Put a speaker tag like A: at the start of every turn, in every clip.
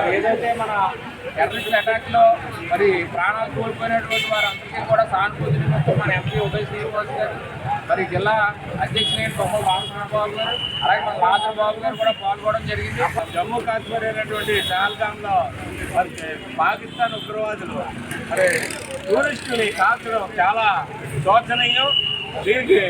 A: మరి ఏదైతే మన టెర్రరిస్ట్ అటాక్లో మరి ప్రాణాలు కోల్పోయినటువంటి వారందరికీ కూడా సానుభూతి నిమిత్తం మన ఎంపీ ఉదయ్ శ్రీనివాస్ గారు మరి జిల్లా అధ్యక్షులైన బొమ్మల రామచంద్రబాబు గారు అలాగే మన లాజర్ బాబు గారు కూడా పాల్గొనడం జరిగింది.
B: జమ్మూ కాశ్మీర్ అయినటువంటి పహల్గామ్లో మరి పాకిస్తాన్ ఉగ్రవాదులు మరి టూరిస్టుని కాల్చడం చాలా శోచనీయం. దీనికి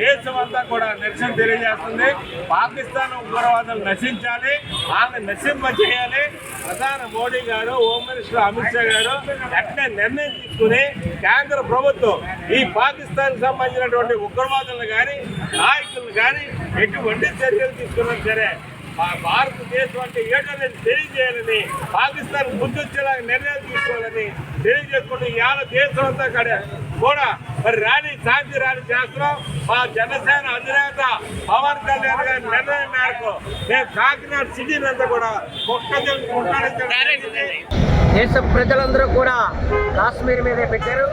B: దేశం అంతా కూడా నిరసన తెలియజేస్తుంది. పాకిస్తాన్ ఉగ్రవాదులు నశించాలి వాళ్ళని నశింప చేయాలి ప్రధాని మోడీ గారు హోమ్ మినిస్టర్ అమిత్ షా గారు వెంటనే నిర్ణయం తీసుకుని కేంద్ర ప్రభుత్వం ఈ పాకిస్తాన్ సంబంధించినటువంటి ఉగ్రవాదులను కానీ నాయకులను కానీ ఎటువంటి చర్యలు తీసుకున్నా సరే మా భారతదేశం అంటే ఏటనేది తెలియజేయాలని పాకిస్తాన్ బుద్ధొచ్చేలా నిర్ణయాలు తీసుకోవాలని తెలియజేసుకుంటూ ఇవాళ దేశం అంతా కూడా మరి ర్యాలీ శాంతి ర్యాలీ చేస్తున్నాం. మా జనసేన అధినేత పవన్ కళ్యాణ్ కాకినాడ సిటీని అంతా కూడా
C: దేశ ప్రజలందరూ కూడా కాశ్మీర్ మీదే పెట్టారు.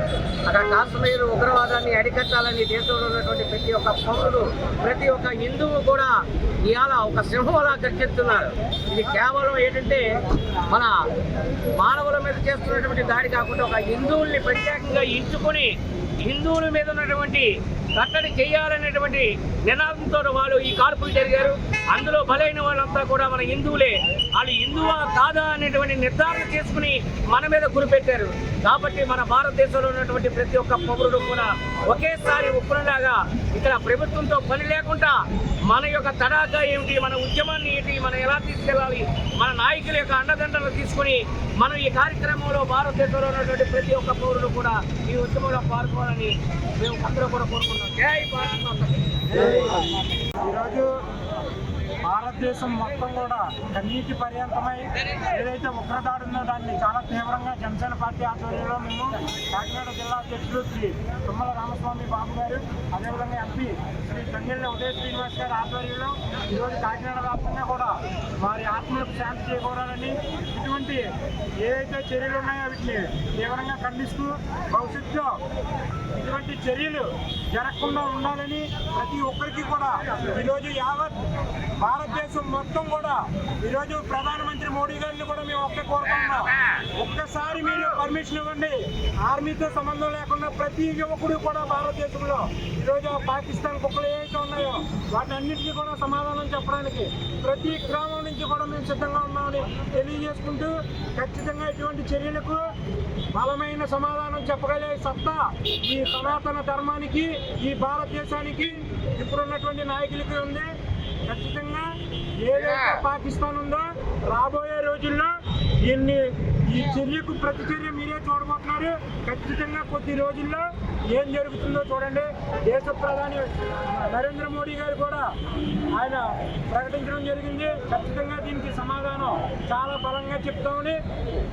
C: అక్కడ కాశ్మీర్ ఉగ్రవాదాన్ని అరికట్టాలని దేశంలో ఉన్నటువంటి ప్రతి ఒక్క పౌరుడు ప్రతి ఒక్క హిందువు కూడా ఇవాళ ఒక సింహంలా గర్జిస్తున్నారు. ఇది కేవలం ఏంటంటే మన మానవుల మీద చేస్తున్నటువంటి దాడి కాకుండా ఒక హిందువుల్ని ప్రత్యేకంగా ఎంచుకొని హిందువుల మీద ఉన్నటువంటి కట్టడి చేయాలనేటువంటి నినాదంతో వాళ్ళు ఈ కాల్పులు జరిగారు. అందులో బలైన వాళ్ళంతా కూడా మన హిందువులే. వాళ్ళు హిందువా కాదా అనేటువంటి నిర్ధారణ చేసుకుని మన మీద గురిపెట్టారు. కాబట్టి మన భారతదేశంలో ఉన్నటువంటి ప్రతి ఒక్క పౌరుడు కూడా ఒకేసారి ఉప్పునలాగా ఇక్కడ ప్రభుత్వంతో పని లేకుండా మన యొక్క తడాగా ఏమిటి మన ఉద్యమాన్ని ఏంటి మనం ఎలా తీసుకెళ్ళాలి మన నాయకుల యొక్క అండదండలు తీసుకుని మనం ఈ కార్యక్రమంలో భారతదేశంలో ఉన్నటువంటి ప్రతి ఒక్క పౌరుడు కూడా ఈ ఉద్యమంలో పాల్గొనాలని మేము అందరూ కూడా కోరుకుంటున్నాం. జై భారత్
D: ఈరోజు భారతదేశం మొత్తం కూడా కన్నీటి పర్యంతమై ఏదైతే ఉగ్రదాడి ఉందో దాన్ని చాలా తీవ్రంగా జనసేన పార్టీ ఆధ్వర్యంలో మేము కాకినాడ జిల్లా అధ్యక్షులు శ్రీ తుమ్మల రామస్వామి బాబు గారు అదేవిధంగా ఎంపీ శ్రీ తంగిళ్ళ ఉదయ శ్రీనివాస్ గారి ఆధ్వర్యంలో ఈరోజు కాకినాడ వ్యాప్తంగా కూడా వారి ఆత్మలకు శాంతి చేకూరాలని ఇటువంటి ఏదైతే చర్యలు ఉన్నాయో వీటిని తీవ్రంగా ఖండిస్తూ భవిష్యత్తులో ఇటువంటి చర్యలు జరగకుండా ఉండాలని ప్రతి ఒక్కరికి కూడా ఈరోజు యావత్ భారతదేశం మొత్తం కూడా ఈరోజు ప్రధానమంత్రి మోడీ గారిని కూడా మేము ఒక్క కోరుకుంటున్నాం. ఒక్కసారి మీరు పర్మిషన్ ఇవ్వండి. ఆర్మీతో సంబంధం లేకుండా ప్రతి యువకుడు కూడా భారతదేశంలో ఈరోజు పాకిస్తాన్ కుక్కలు ఏవైతే ఉన్నాయో వాటన్నిటికీ కూడా సమాధానం చెప్పడానికి ప్రతి గ్రామం నుంచి కూడా మేము సిద్ధంగా ఉన్నామని తెలియజేసుకుంటూ ఖచ్చితంగా ఇటువంటి చర్యలకు బలమైన సమాధానం చెప్పగలిగే సత్తా ఈ సనాతన ధర్మానికి ఈ భారతదేశానికి ఇప్పుడున్నటువంటి నాయకులకి ఉంది. ఖచ్చితంగా ఏదైతే పాకిస్తాన్ ఉందో? రాబోయే రోజుల్లో దీన్ని ఈ చర్యకు ప్రతి చర్య మీరే చూడబోతున్నారు? ఖచ్చితంగా కొద్ది రోజుల్లో ఏం జరుగుతుందో చూడండి. దేశ ప్రధాని నరేంద్ర మోడీ గారు కూడా ఆయన ప్రకటించడం జరిగింది. ఖచ్చితంగా దీనికి సమాధానం చాలా బలంగా చెప్తామని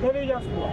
D: తెలియజేస్తున్నాం.